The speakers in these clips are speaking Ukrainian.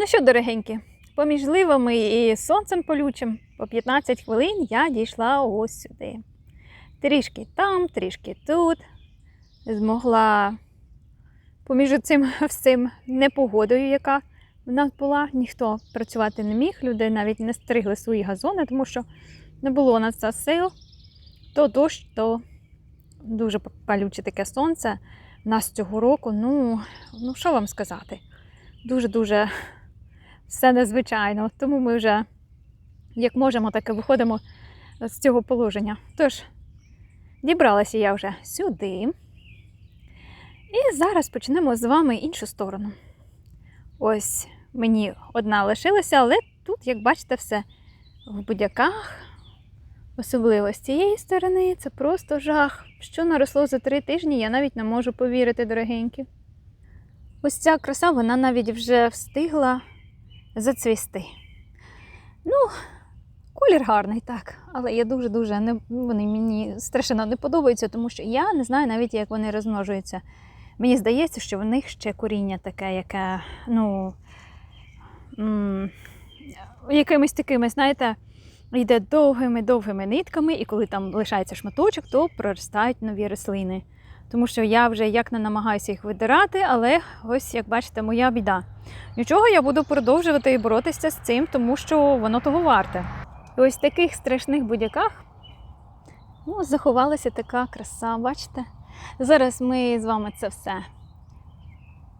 Ну що, дорогенькі, поміж ливами і сонцем полючим по 15 хвилин я дійшла ось сюди. Трішки там, трішки тут. Змогла поміж цим всім непогодою, яка в нас була, ніхто працювати не міг. Люди навіть не стригли свої газони, тому що не було на це сил. То дощ, то дуже палюче таке сонце. У нас цього року, ну, ну що вам сказати? Дуже-дуже все незвичайно. Тому ми вже, як можемо, так і виходимо з цього положення. Тож, дібралася я вже сюди. І зараз почнемо з вами іншу сторону. Ось мені одна лишилася, але тут, як бачите, все в будяках. Особливо з цієї сторони це просто жах. Що наросло за три тижні, я навіть не можу повірити, дорогенькі. Ось ця краса, вона навіть вже встигла зацвісти. Ну, колір гарний, так, але я дуже-дуже не вони мені страшенно не подобаються, тому що я не знаю навіть, як вони розмножуються. Мені здається, що в них ще коріння таке, яке, ну, якимись такими, знаєте, йде довгими-довгими нитками, і коли там лишається шматочок, то проростають нові рослини. Тому що я вже як не намагаюся їх видирати, але ось, як бачите, моя біда. Нічого, я буду продовжувати і боротися з цим, тому що воно того варте. І ось в таких страшних будяках ну, заховалася така краса, бачите? Зараз ми з вами це все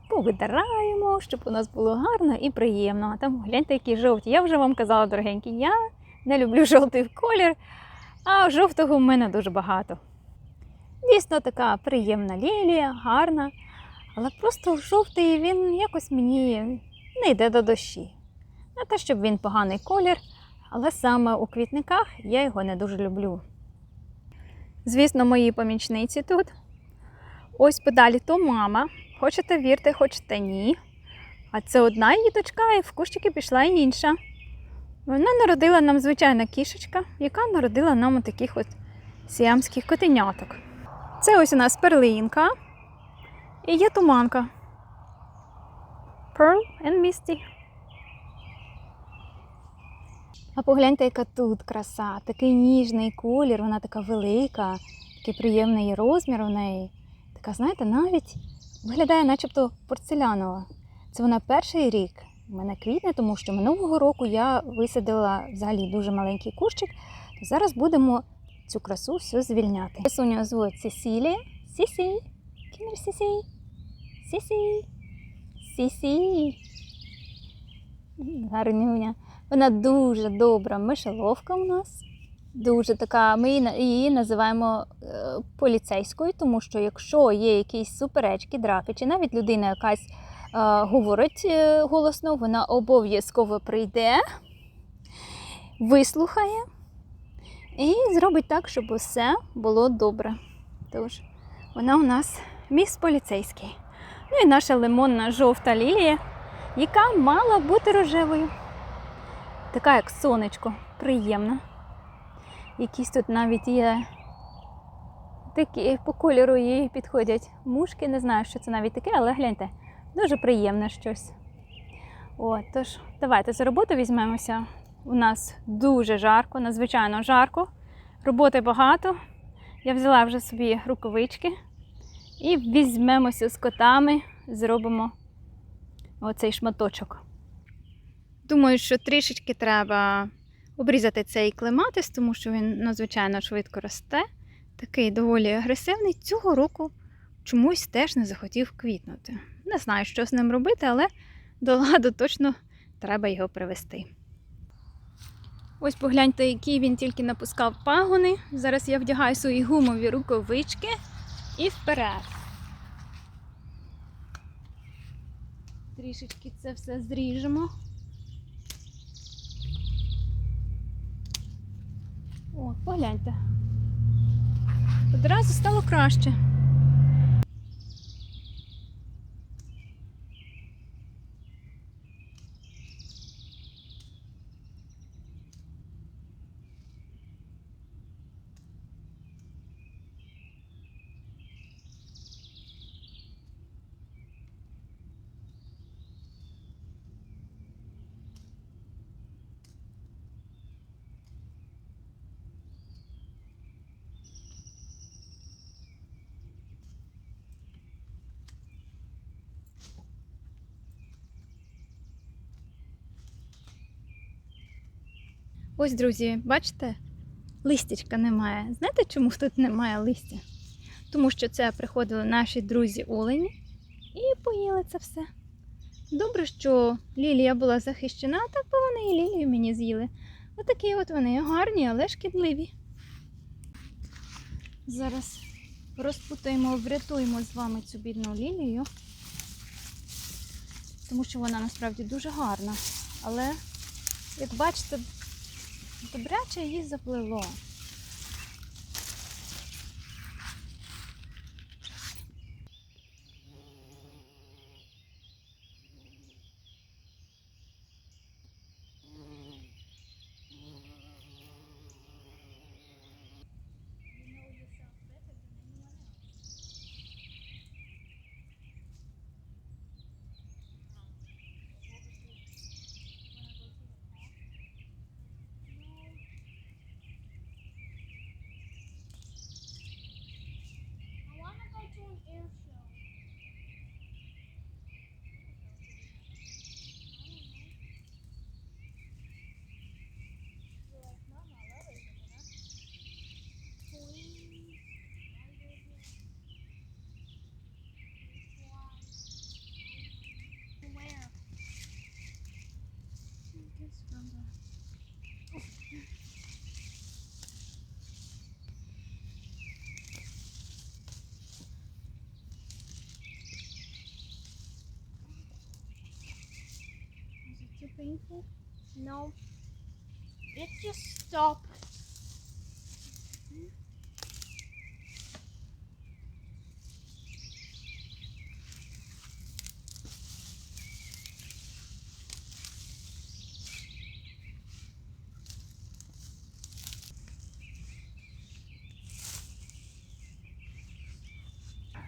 повидираємо, щоб у нас було гарно і приємно. А там гляньте, які жовті. Я вже вам казала, дорогенькі, я не люблю жовтий колір, а жовтого в мене дуже багато. Дійсно, така приємна лілія, гарна, але просто жовтий він якось мені не йде до душі. Не те, щоб він поганий колір, але саме у квітниках я його не дуже люблю. Звісно, мої помічниці тут. Ось подалі то мама. Хочете вірте, хочете ні. А це одна її дочка, і в кущики пішла інша. Вона народила нам звичайна кішечка, яка народила нам таких от сіамських котеняток. Це ось у нас перлинка і є туманка. Pearl and Misty. А погляньте, яка тут краса, такий ніжний колір, вона така велика, такий приємний розмір у неї. Така, знаєте, навіть виглядає начебто порцелянова. Це вона перший рік у мене квітне, тому що минулого року я висадила взагалі дуже маленький кущик. Зараз будемо цю красу всю звільняти. Красуню звуть Сесілія. Сісі. Кімер Сісі. Сісі. Сісі. Гарнюня. Вона дуже добра мишеловка у нас. Дуже така. Ми її називаємо е, поліцейською, тому що якщо є якісь суперечки, драки, чи навіть людина якась е, говорить е, голосно, вона обов'язково прийде, вислухає і зробить так, щоб усе було добре. Тож, вона у нас міс поліцейський. Ну і наша лимонна жовта лілія, яка мала бути рожевою. Така, як сонечко, приємна. Якісь тут навіть є такі по кольору їй підходять мушки. Не знаю, що це навіть таке, але гляньте, дуже приємне щось. От, тож, давайте за роботу візьмемося. У нас дуже жарко, надзвичайно жарко. Роботи багато. Я взяла вже собі рукавички і візьмемося з котами, зробимо оцей шматочок. Думаю, що трішечки треба обрізати цей клематис, тому що він надзвичайно швидко росте. Такий доволі агресивний. Цього року чомусь теж не захотів квітнути. Не знаю, що з ним робити, але до ладу точно треба його привести. Ось погляньте, які він тільки напускав пагони. Зараз я вдягаю свої гумові рукавички і вперед. Трішечки це все зріжемо. О, погляньте. Одразу стало краще. Ось, друзі, бачите, листячка немає. Знаєте, чому тут немає листя? Тому що це приходили наші друзі олені і поїли це все. Добре, що лілія була захищена, так би вони і лілію мені з'їли. Отакі от вони гарні, але шкідливі. Зараз розпутаємо, врятуємо з вами цю бідну лілію, тому що вона насправді дуже гарна. Але, як бачите, добряче її заплило. Painful? No. It just stopped.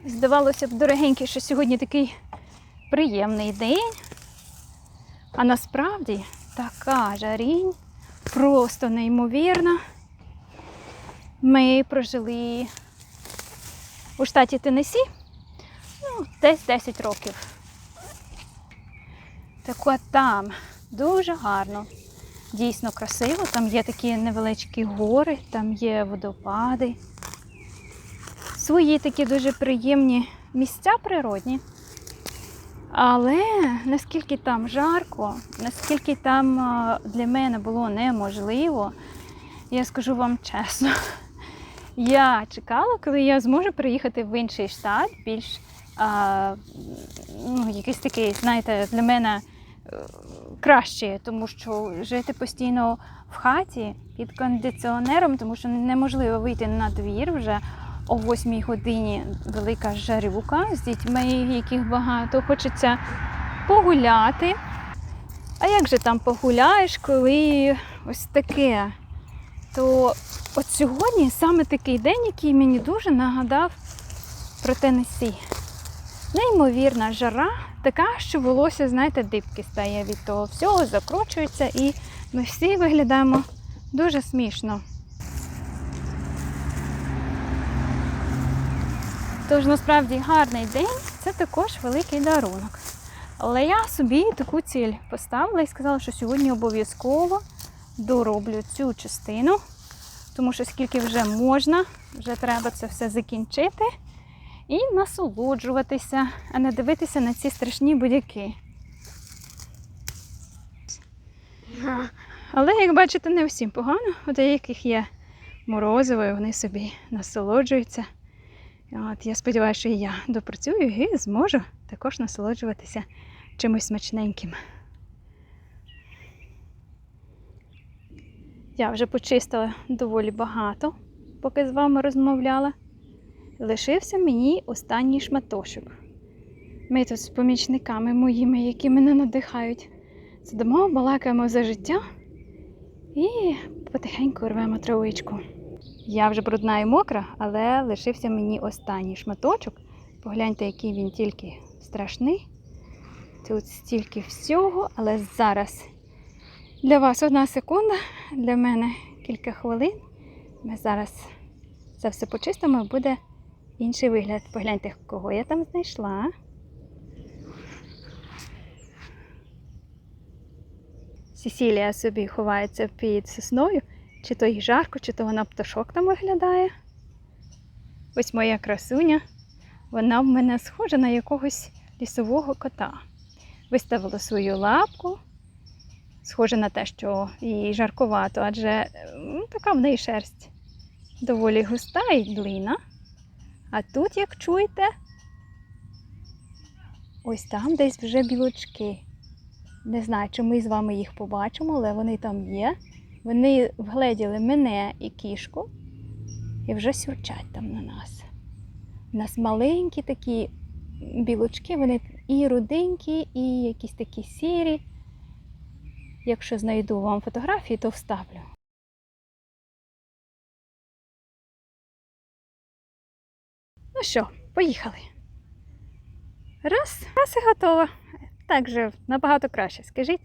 Здавалося б, дорогенький, що сьогодні такий приємний день. А насправді така жарінь, просто неймовірна. Ми прожили у штаті Теннессі, ну, десь 10 років. Так от там дуже гарно, дійсно красиво. Там є такі невеличкі гори, там є водопади свої такі дуже приємні місця природні. Але наскільки там жарко, наскільки там для мене було неможливо, я скажу вам чесно. Я чекала, коли я зможу приїхати в інший штат, більш а, ну, якийсь такий, знаєте, для мене е, краще, тому що жити постійно в хаті під кондиціонером, тому що неможливо вийти на двір вже о 8 годині велика жарюка з дітьми, яких багато. Хочеться погуляти. А як же там погуляєш, коли ось таке? То от сьогодні саме такий день, який мені дуже нагадав про Теннессі. Неймовірна жара, така, що волосся, знаєте, дибки стає від того всього, закручується, і ми всі виглядаємо дуже смішно. Тож насправді гарний день це також великий дарунок. Але я собі таку ціль поставила і сказала, що сьогодні обов'язково дороблю цю частину, тому що скільки вже можна, вже треба це все закінчити і насолоджуватися, а не дивитися на ці страшні будь-які. Але, як бачите, не всім погано. У деяких є морозиво, і вони собі насолоджуються. От, я сподіваюся, що і я допрацюю і зможу також насолоджуватися чимось смачненьким. Я вже почистила доволі багато, поки з вами розмовляла. Лишився мені останній шматочок. Ми тут з помічниками моїми, які мене надихають, сидимо, балакаємо за життя і потихеньку рвемо травичку. Я вже брудна і мокра, але лишився мені останній шматочок. Погляньте, який він тільки страшний. Тут стільки всього, але зараз для вас одна секунда, для мене кілька хвилин. Ми зараз це все почистимо і буде інший вигляд. Погляньте, кого я там знайшла. Сесілія собі ховається під сосною, чи то їй жарко, чи то вона пташок там виглядає. Ось моя красуня. Вона в мене схожа на якогось лісового кота. Виставила свою лапку. Схоже на те, що їй жаркувато, адже м, така в неї шерсть доволі густа і длина. А тут, як чуєте, ось там десь вже білочки. Не знаю, чи ми з вами їх побачимо, але вони там є. Вони вгледіли мене і кішку і вже сюрчать там на нас. У нас маленькі такі білочки, вони і руденькі, і якісь такі сірі. Якщо знайду вам фотографії, то вставлю. Ну що, поїхали. Раз, раз і готово. Так же набагато краще, скажіть.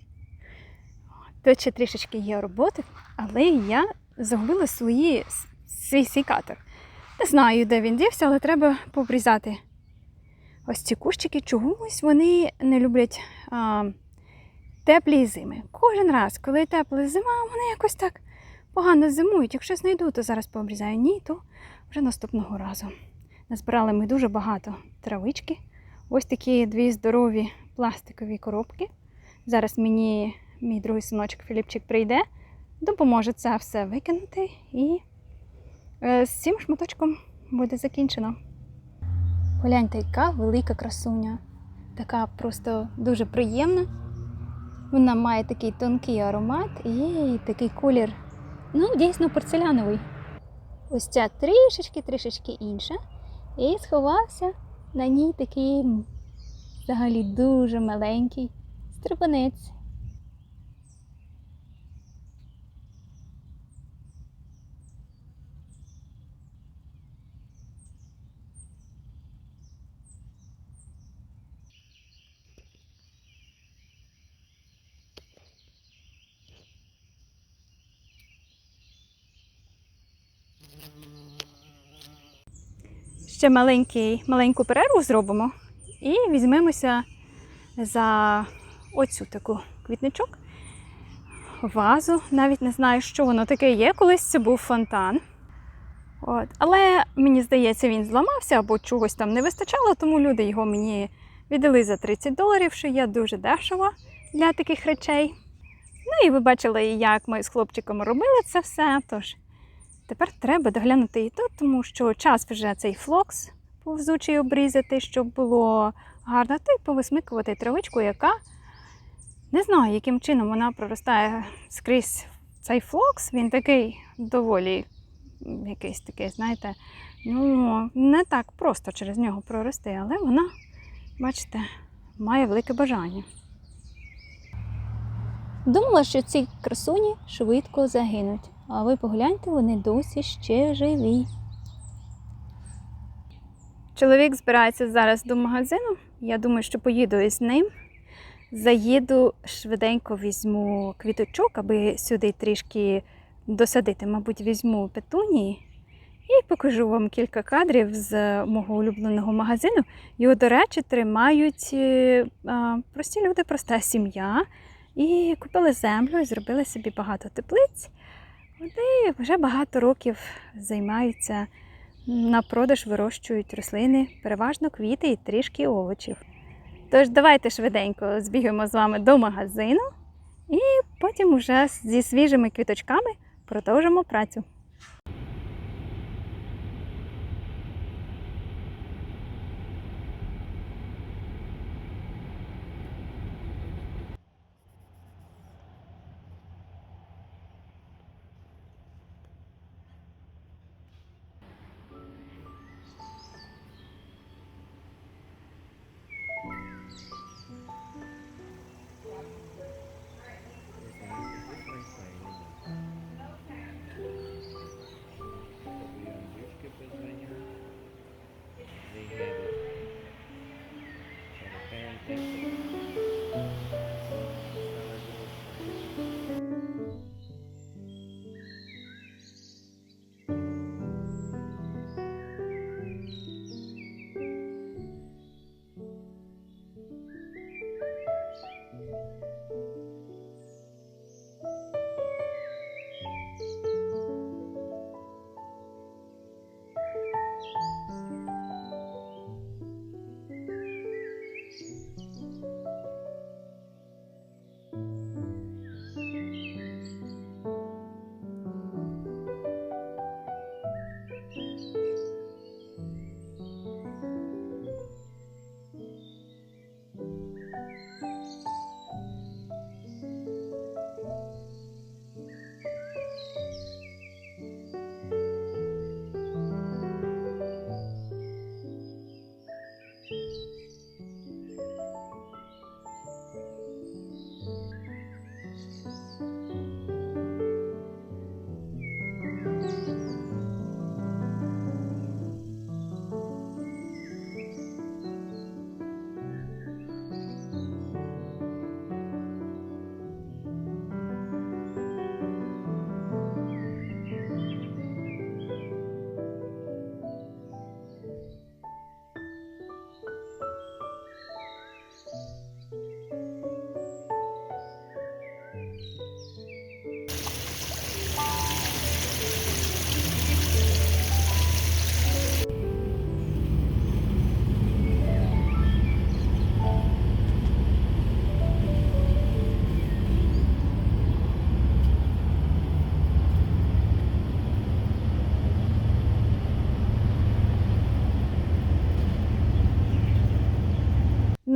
Тут ще трішечки є роботи, але я загубила свої, свій секатор. Не знаю, де він дівся, але треба пообрізати. Ось ці кущики чомусь вони не люблять а, теплі зими. Кожен раз, коли тепла зима, вони якось так погано зимують. Якщо знайду, то зараз пообрізаю. Ні, то вже наступного разу. Назбирали ми дуже багато травички. Ось такі дві здорові пластикові коробки. Зараз мені мій другий синочок Філіпчик прийде, допоможе це все викинути і е, з цим шматочком буде закінчено. Погляньте, яка велика красуня. Така просто дуже приємна. Вона має такий тонкий аромат і такий колір, ну, дійсно порцеляновий. Ось ця трішечки, трішечки інша. І сховався на ній такий взагалі дуже маленький стрибанець. Ще маленький, маленьку перерву зробимо і візьмемося за оцю таку квітничок, вазу. Навіть не знаю, що воно таке є. Колись це був фонтан. От. Але мені здається, він зламався або чогось там не вистачало, тому люди його мені віддали за 30 доларів, що є дуже дешево для таких речей. Ну і ви бачили, як ми з хлопчиком робили це все. Тож Тепер треба доглянути і тут, тому що час вже цей флокс повзучий обрізати, щоб було гарно, та й повисмикувати травичку, яка не знаю, яким чином вона проростає скрізь цей флокс. Він такий доволі якийсь такий, знаєте, ну не так просто через нього прорости, але вона, бачите, має велике бажання. Думала, що ці красуні швидко загинуть. А ви погляньте, вони досі ще живі. Чоловік збирається зараз до магазину. Я думаю, що поїду із ним. Заїду швиденько візьму квіточок, аби сюди трішки досадити. Мабуть, візьму петунії і покажу вам кілька кадрів з мого улюбленого магазину. Його, до речі, тримають е, прості люди, проста сім'я. І купили землю і зробили собі багато теплиць. Вони вже багато років займаються на продаж, вирощують рослини, переважно квіти і трішки овочів. Тож давайте швиденько збігаємо з вами до магазину і потім уже зі свіжими квіточками продовжимо працю.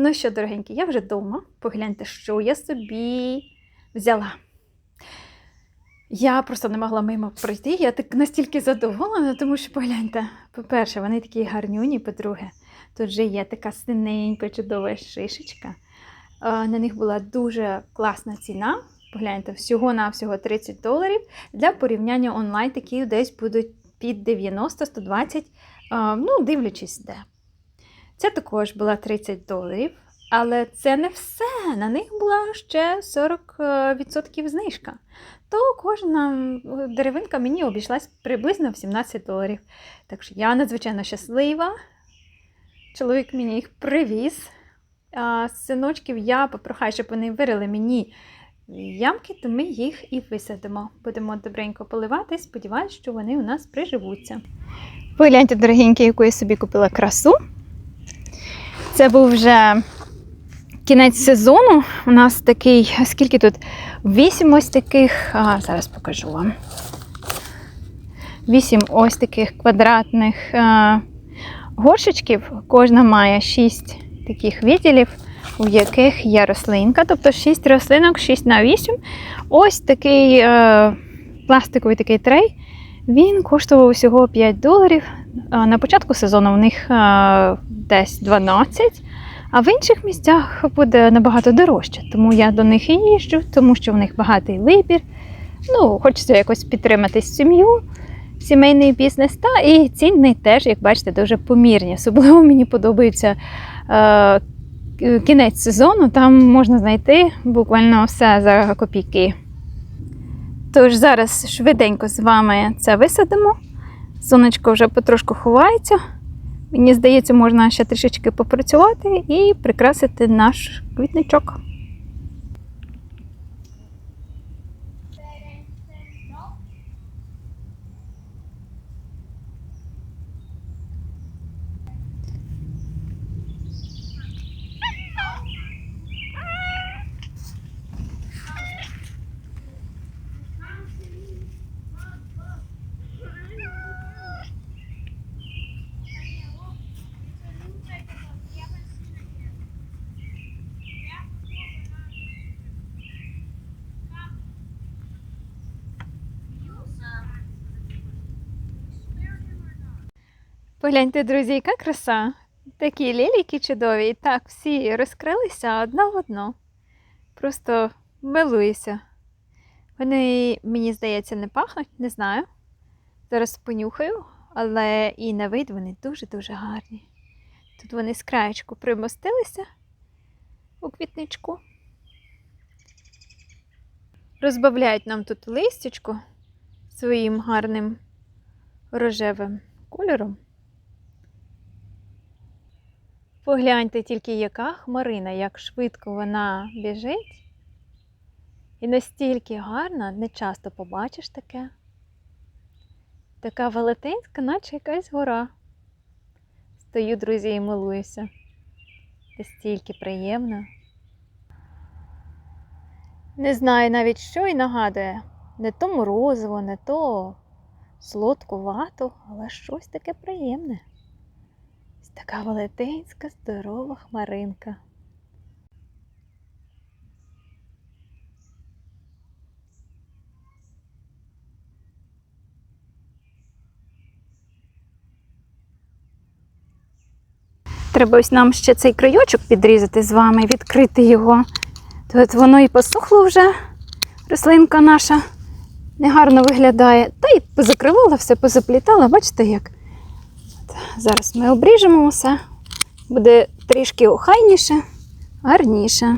Ну що, дорогенькі, я вже вдома. Погляньте, що я собі взяла. Я просто не могла мимо пройти. Я так настільки задоволена, тому що погляньте, по-перше, вони такі гарнюні, по-друге, тут вже є така синенька, чудова шишечка. Е, На них була дуже класна ціна. Погляньте, всього-навсього 30 доларів. Для порівняння онлайн такі десь будуть під 90-120, е, ну, дивлячись де. Це також була 30 доларів, але це не все. На них була ще 40% знижка. То кожна е, деревинка мені обійшлась приблизно в 17 доларів. Так що я надзвичайно щаслива. Чоловік мені їх привіз. А синочків я попрохаю, щоб вони вирили мені ямки, то ми їх і висадимо. Будемо добренько поливати. Сподіваюсь, що вони у нас приживуться. Погляньте, дорогенькі, яку я собі купила красу. Це був вже кінець сезону. У нас такий, скільки тут? Вісім ось таких. А, зараз покажу вам. Вісім ось таких квадратних а, горшечків. Кожна має шість таких відділів, у яких є рослинка. Тобто 6 рослинок, 6 на 8. Ось такий е, пластиковий такий трей. Він коштував усього 5 доларів. На початку сезону в них десь 12, а в інших місцях буде набагато дорожче. Тому я до них і їжджу, тому що в них багатий вибір. Ну, хочеться якось підтримати сім'ю, сімейний бізнес. Та і ціни теж, як бачите, дуже помірні. Особливо мені подобається е, кінець сезону, там можна знайти буквально все за копійки. Тож зараз швиденько з вами це висадимо. Сонечко вже потрошку ховається. Мені здається, можна ще трішечки попрацювати і прикрасити наш квітничок. Погляньте, друзі, яка краса. Такі лілійки чудові. І так, всі розкрилися одна в одну. Просто милуюся. Вони, мені здається, не пахнуть, не знаю. Зараз понюхаю, але і на вид вони дуже-дуже гарні. Тут вони з краєчку примостилися у квітничку. Розбавляють нам тут листячко своїм гарним рожевим кольором. Погляньте тільки, яка хмарина, як швидко вона біжить. І настільки гарна, не часто побачиш таке. Така велетенська, наче якась гора. Стою, друзі, і милуюся. Настільки приємно. Не знаю навіть, що й нагадує. Не то морозиво, не то солодкувато, але щось таке приємне. Така велетенська, здорова хмаринка. Треба ось нам ще цей крайочок підрізати з вами, відкрити його. Тут воно і посохло вже, рослинка наша негарно виглядає. Та й позакривала все, позаплітала, бачите як? Зараз ми обріжемо все. Буде трішки охайніше, гарніше.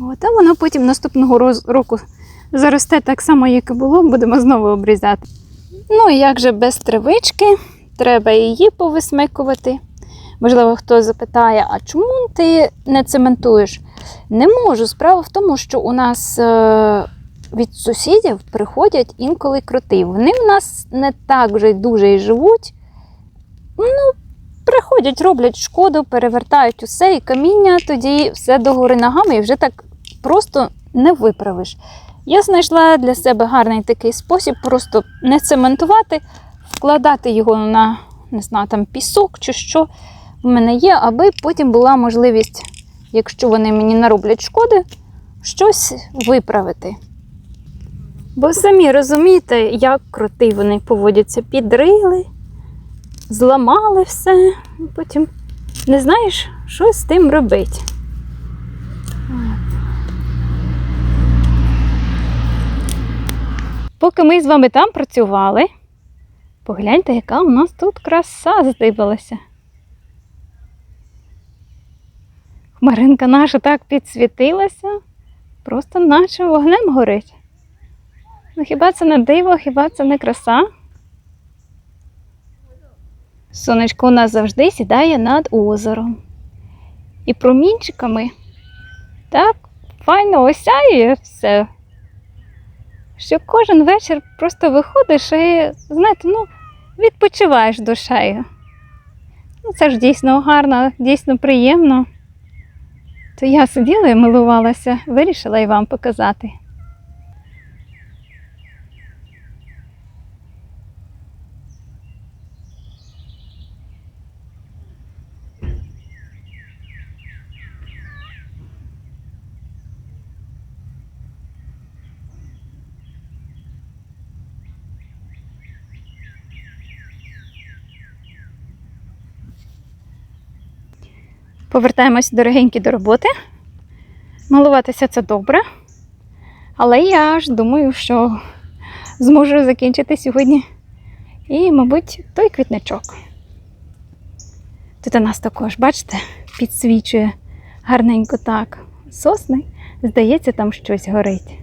От, а воно потім наступного року заросте так само, як і було, будемо знову обрізати. Ну і як же без травички, треба її повисмикувати. Можливо, хтось запитає, а чому ти не цементуєш? Не можу. Справа в тому, що у нас е, від сусідів приходять інколи кроти. Вони у нас не так вже дуже і живуть. Ну, приходять, роблять шкоду, перевертають усе, і каміння тоді все догори ногами, і вже так просто не виправиш. Я знайшла для себе гарний такий спосіб просто не цементувати, вкладати його на не знаю, там пісок чи що. в мене є, аби потім була можливість, якщо вони мені нароблять шкоди, щось виправити. Бо самі розумієте, як кроти вони поводяться, підрили, зламали все, і потім не знаєш, що з тим робити. Поки ми з вами там працювали, погляньте, яка у нас тут краса здивилася. Хмаринка наша так підсвітилася, просто наче вогнем горить. Ну хіба це не диво, хіба це не краса? Сонечко у нас завжди сідає над озером. І промінчиками так файно осяє все. Що кожен вечір просто виходиш і, знаєте, ну, відпочиваєш душею. Ну, це ж дійсно гарно, дійсно приємно. То я сиділа і милувалася, вирішила і вам показати. Повертаємось дорогенькі до роботи. Малуватися це добре. Але я ж думаю, що зможу закінчити сьогодні. І, мабуть, той квітничок. Тут у нас також, бачите, підсвічує гарненько так. Сосни, здається, там щось горить.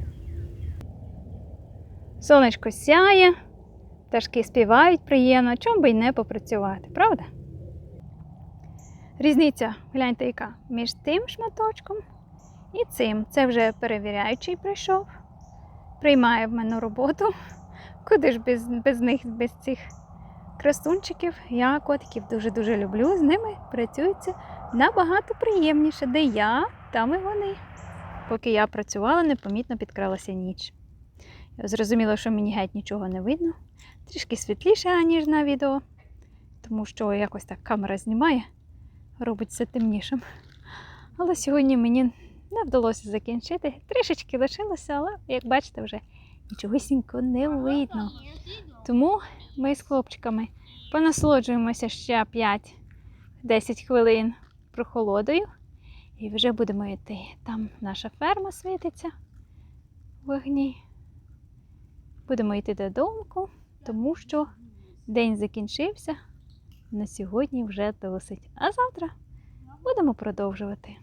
Сонечко сяє, пташки співають приємно, чому би й не попрацювати, правда? Різниця, гляньте, яка між тим шматочком і цим. Це вже перевіряючий прийшов, приймає в мене роботу. Куди ж без, без них, без цих красунчиків? Я котиків дуже-дуже люблю. З ними працюється набагато приємніше. Де я, там і вони. Поки я працювала, непомітно підкралася ніч. Я зрозуміла, що мені геть нічого не видно. Трішки світліше, ніж на відео, тому що якось так камера знімає робить все темнішим. Але сьогодні мені не вдалося закінчити. Трішечки лишилося, але, як бачите, вже нічогосінько не видно. Тому ми з хлопчиками понасолоджуємося ще 5-10 хвилин прохолодою. І вже будемо йти. Там наша ферма світиться в вогні. Будемо йти додому, тому що день закінчився. На сьогодні вже досить. А завтра будемо продовжувати.